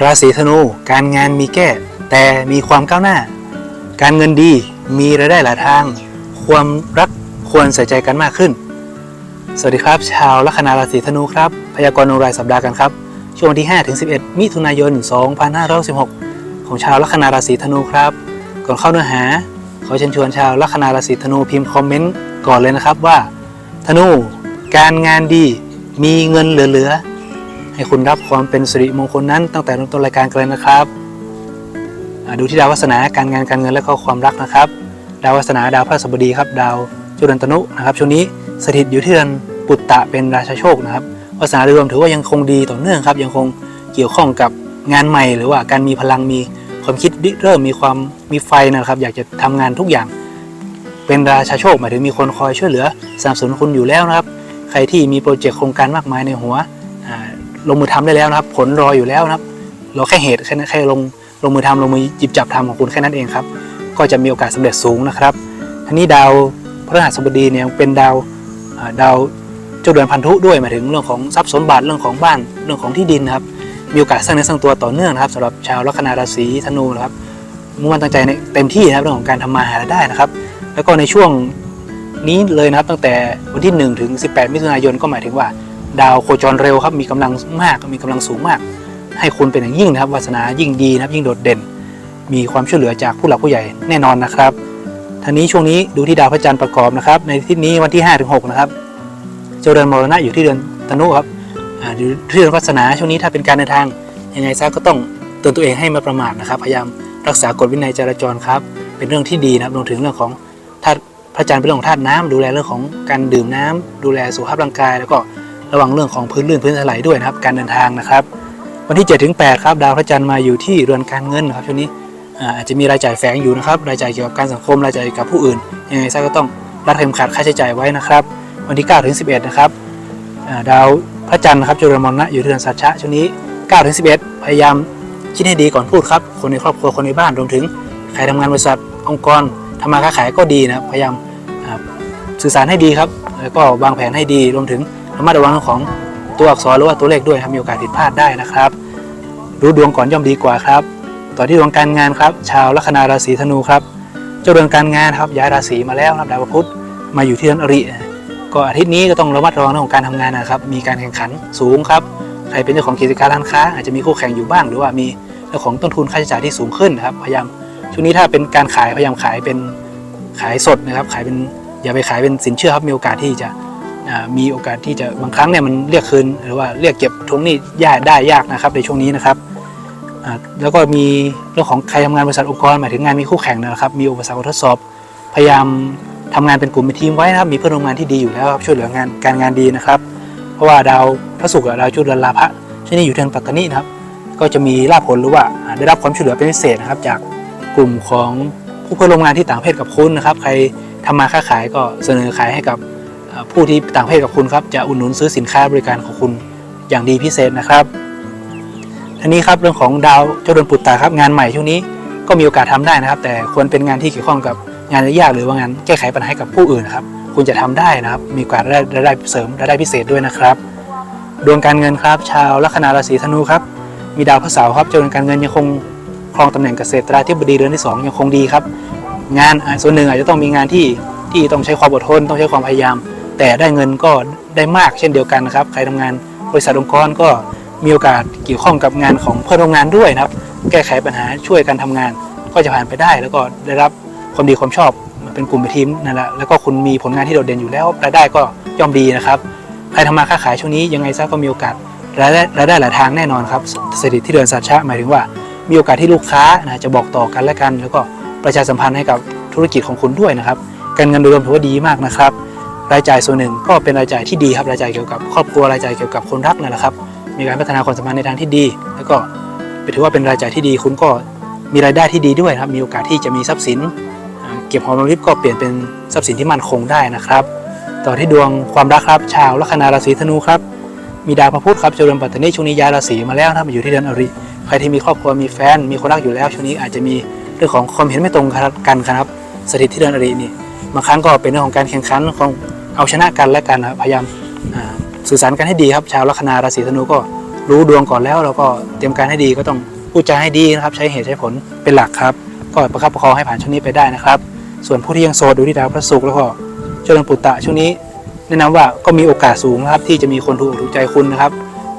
ราศีธนูการงานมีแก้ แต่มีความก้าวหน้า การเงินดีมีรายได้หลายทาง ความรักควรใส่ใจกันมากขึ้น สวัสดีครับ ชาวลัคนาราศีธนูครับ พยากรณ์ดวงรายสัปดาห์กันครับ ช่วงวันที่5ถึง11 มิถุนายน 2516ของชาวลัคนาราศีธนูครับ ก่อนเข้าเนื้อหา ขอเชิญชวนชาวลัคนาราศีธนูพิมพ์คอมเมนต์ก่อนเลยนะครับว่า ธนู การงานดี มีเงินเหลือๆ ให้คุณรับความเป็นสิริมงคลนั้นตั้งแต่เริ่มต้นรายการกันเลยนะครับดูที่ดาววัฒนาการงานการเงินและก็ความรักนะครับ ดาววัฒนาดาวพระศัสบดีครับ ดาวจุลันตนุนะครับช่วงนี้สถิตอยู่ที่เรือนปุตตะเป็นราชาโชคนะครับวัฒนาโดยรวมถือว่ายังคงดีต่อเนื่องครับ ยังคงเกี่ยวข้องกับงานใหม่ หรือว่าการมีพลังมีความคิดริเริ่มมีความมีไฟนะครับ อยากจะทำงานทุกอย่าง เป็นราชาโชคหมายถึงมีคนคอยช่วยเหลือสนับสนุนคุณอยู่แล้วนะครับ ใครที่มีโปรเจกต์โครงการมากมายในหัวอ่า ลงมือทำได้แล้วนะครับ ผลรออยู่แล้วนะครับเรอแค่เหตุแค่แค่ลงลงมือทำลงมือหยิบจับทำของคุณแค่นั้นเองครับ ก็จะมีโอกาสสำเร็จสูงนะครับทีนี้ดาวพฤหัสบดีเนี่ยเป็นดาวดาวเจ้าเดือนพันธุด้วยหมายถึงเรื่องของทรัพย์สมบัติเรื่องของบ้านเรื่องของที่ดินนะครับ มีโอกาสสร้างเนื้อสร้างตัวต่อเนื่องนะครับสำหรับชาวลัคนาราศีธนูนะครับมุ่งมั่นตั้งใจในเต็มที่นะครับเรื่องของการทำมาหารายได้นะครับ แล้วก็ในช่วงนี้เลยนะครับตั้งแต่วันที่ 1 ถึง 18 มิถุนายนก็หมายถึงว่า ดาวโคจรเร็วครับมีกำลังมากมีกำลังสูงมาก ให้คุณเป็นอย่างยิ่งนะครับวาสนายิ่งดีนะครับยิ่งโดดเด่น มีความช่วยเหลือจากผู้หลักผู้ใหญ่แน่นอนนะครับท่านี้ช่วงนี้ดูที่ดาวพระจันทร์ประกอบนะครับ ในที่นี้วันที่5ถึง6นะครับเจ้าเรือนมรณะอยู่ที่เดือนธนูครับอยู่ที่เดือนวาสนาช่วงนี้ถ้าเป็นการเดินทางยังไงซะก็ต้องเตือนตัวเองให้มาประมาทนะครับ พยายามรักษากฎวินัยจราจรครับ เป็นเรื่องที่ดีนะครับรวมถึงเรื่องของธาตุพระจันทร์เป็นเรื่องของธาตุน้ำดูแลเรื่องของการดื่มน้ำดูแลสุขภาพร่างกาย แล้วก็ ระวังเรื่องของพื้นลื่นพื้นถลายด้วยนะครับ การเดินทางนะครับ วันที่7ถึง8ครับดาวพระจันทร์มาอยู่ที่เรือนการเงินนะครับช่วงนี้อาจจะมีรายจ่ายแฝงอยู่นะครับ รายจ่ายเกี่ยวกับการสังคมรายจ่ายกับผู้อื่นยังไงซะก็ต้องรัดเข็มขัดค่าใช้จ่ายไว้นะครับ วันที่9ถึง11 นะครับดาวพระจันทร์นะครับจุลมรณะอยู่ที่เรือนสัตชะช่วงนี้9ถึง11 พยายามคิดให้ดีก่อนพูดครับ คนในครอบครัวคนในบ้านรวมถึงใครทำงานบริษัทองค์กรทำมาค้าขายก็ดีนะพยายามสื่อสารให้ดีครับแล้วก็วางแผนให้ดีรวมถึง ระมัดระวังเรื่องของตัวอักษรหรือว่าตัวเลขด้วยครับมีโอกาสผิดพลาดได้นะครับ รู้ดวงก่อนย่อมดีกว่าครับ ต่อที่ดวงการงานครับ ชาวลัคนาราศีธนูครับ เจ้าเรือนการงานครับย้ายราศีมาแล้วนะครับดาวพุธมาอยู่ที่เรือนอริ ก็อาทิตย์นี้ก็ต้องระมัดระวังเรื่องของการทำงานนะครับ มีการแข่งขันสูงครับ ใครเป็นเจ้าของกิจการร้านค้า อาจจะมีคู่แข่งอยู่บ้าง หรือว่ามีเรื่องของต้นทุนค่าใช้จ่ายที่สูงขึ้นนะครับ พยายามช่วงนี้ถ้าเป็นการขายพยายามขายเป็นขายสดนะครับ ขายเป็นอย่าไปขายเป็นสินเชื่อครับมีโอกาสที่จะ มีโอกาสที่จะบางครั้งเนี่ยมันเรียกคืนหรือว่าเรียกเก็บทวงหนี้ยากได้ยากนะครับในช่วงนี้นะครับแล้วก็มีเรื่องของใครทำงานบริษัทองค์กรหมายถึงงานมีคู่แข่งนะครับ มีอุปสรรคทดสอบ พยายามทำงานเป็นกลุ่มเป็นทีมไว้นะครับ มีเพื่อนร่วมงานที่ดีอยู่แล้วครับช่วยเหลืองานการงานดีนะครับ เพราะว่าดาวพระศุกร์ดาวจุลลาภะช่วงนี้อยู่เดือนปัตตานีนะครับ ก็จะมีลาภผลหรือว่าได้รับความช่วยเหลือเป็นพิเศษนะครับ จากกลุ่มของผู้เพื่อนร่วมงานที่ต่างเพศกับคุณนะครับ ใครทำมาค้าขายก็เสนอขายให้กับ ผู้ที่ต่างเพศกับคุณครับจะอุดหนุนซื้อสินค้าบริการของคุณอย่างดีพิเศษนะครับทีนี้ครับเรื่องของดาวเจ้าเดือนปุตตะครับงานใหม่ช่วงนี้ก็มีโอกาสทำได้นะครับ แต่ควรเป็นงานที่เกี่ยวข้องกับงานยากหรือว่างานแก้ไขปัญหาให้กับผู้อื่นนะครับ คุณจะทำได้นะครับ มีโอกาสได้รายได้เสริมรายได้พิเศษด้วยนะครับ ดวงการเงินครับ ชาวลัคนาราศีธนูครับ มีดาวพระเสาร์ครับเจ้าดือนการเงินยังคงครองตำแหน่งเกษตราธิบดีเดือนที่สองยังคงดีครับ งานส่วนหนึ่งอาจจะต้องมีงานที่ที่ต้องใช้ความอดทนต้องใช้ความพยายาม แต่ได้เงินก็ได้มากเช่นเดียวกันนะครับ ใครทำงานบริษัทองค์กรก็มีโอกาสเกี่ยวข้องกับงานของเพื่อนร่วมงานด้วยนะครับ แก้ไขปัญหาช่วยกันทำงาน ก็จะผ่านไปได้ แล้วก็ได้รับความดีความชอบเป็นกลุ่มเป็นทีมนั่นแหละแล้วก็คุณมีผลงานที่โดดเด่นอยู่แล้วรายได้ก็ย่อมดีนะครับใครทำมาค้าขายช่วงนี้ยังไงซะก็มีโอกาสรายได้รายได้หลายทางแน่นอนครับสถิตที่เดือนสัตชะหมายถึงว่า มีโอกาสที่ลูกค้านะจะบอกต่อกันและกัน แล้วก็ประชาสัมพันธ์ให้กับธุรกิจของคุณด้วยนะครับ การเงินโดยรวมถือว่าดีมากนะครับ รายจ่ายส่วนหนึ่งก็เป็นรายจ่ายที่ดีครับรายจ่ายเกี่ยวกับครอบครัวรายจ่ายเกี่ยวกับคนรักนั่นแหละครับ มีการพัฒนาความสัมพันธ์ในทางที่ดี แล้วก็ถือว่าเป็นรายจ่ายที่ดีคุณก็มีรายได้ที่ดีด้วยครับ มีโอกาสที่จะมีทรัพย์สิน เก็บหอมรอมริบก็เปลี่ยนเป็นทรัพย์สินที่มั่นคงได้นะครับ ต่อที่ดวงความรักครับ ชาวลัคนาราศีธนูครับ มีดาวพระพุธครับเจริญปัตตานีช่วงนี้ย้ายราศีมาแล้วนะครับมาอยู่ที่เดือนอริ ใครที่มีครอบครัวมีแฟน มีคนรักอยู่แล้วช่วงนี้อาจจะมีเรื่องของความเห็นไม่ตรงกันครับสถิตที่เดือนอรินี่บางครั้งก็เป็นเรื่องของการแข่งขันของ เอาชนะกันและกันนะครับพยายามสื่อสารกันให้ดีครับ ชาวลัคนาราศีธนูก็รู้ดวงก่อนแล้ว เราก็เตรียมการให้ดีก็ต้องพูดจาให้ดีนะครับ ใช้เหตุใช้ผลเป็นหลักครับ ก็ประคับประคองให้ผ่านช่วงนี้ไปได้นะครับ ส่วนผู้ที่ยังโสดดูที่ดาวพระศุกร์แล้วก็เจริญปุตตะช่วงนี้ แนะนำว่าก็มีโอกาสสูงนะครับ ที่จะมีคนถูกถูกใจคุณนะครับ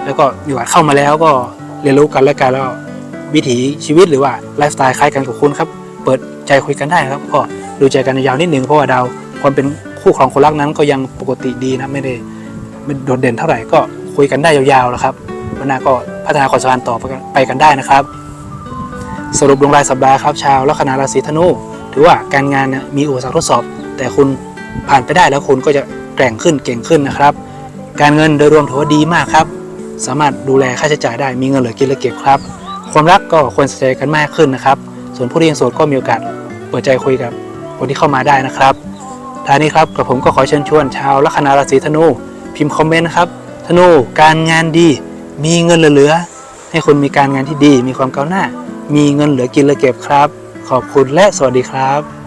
แล้วก็มีโอกาสเข้ามาแล้วก็เรียนรู้กันและกันแล้ววิถีชีวิตหรือว่าไลฟ์สไตล์คล้ายกันกับคุณครับเปิดใจคุยกันได้ครับ ก็ดูใจกันยาวนิดนึงเพราะว่าดาวความเป็น คู่ครองคนรักนั้นก็ยังปกติดีนะไม่ได้ไม่โดดเด่นเท่าไหร่ก็คุยกันได้ยาวๆแล้วครับวันหน้าก็พัฒนาความสัมพันธ์ต่อไปกันได้นะครับ สรุปดวงรายสัปดาห์ครับ ชาวลัคนาราศีธนู ถือว่าการงานนี่ยมีอุปสรรคทดสอบ แต่คุณผ่านไปได้แล้วคุณก็จะแกร่งขึ้นเก่งขึ้นนะครับ การเงินโดยรวมถือว่าดีมากครับ สามารถดูแลค่าใช้จ่ายได้มีเงินเหลือกินเหลือเก็บครับ ความรักก็ควรใส่ใจกันมากขึ้นนะครับ ส่วนผู้ที่ยังโสดก็มีโอกาสเปิดใจคุยกับคนที่เข้ามาได้นะครับ ท้ายนี้ครับกับผมก็ขอเชิญชวนชาวลัคนาราศีธนู พิมพ์คอมเมนต์นะครับ ธนูการงานดี มีเงินเหลือ ให้คุณมีการงานที่ดี มีความก้าวหน้า มีเงินเหลือกินเหลือเก็บครับ ขอบคุณและสวัสดีครับ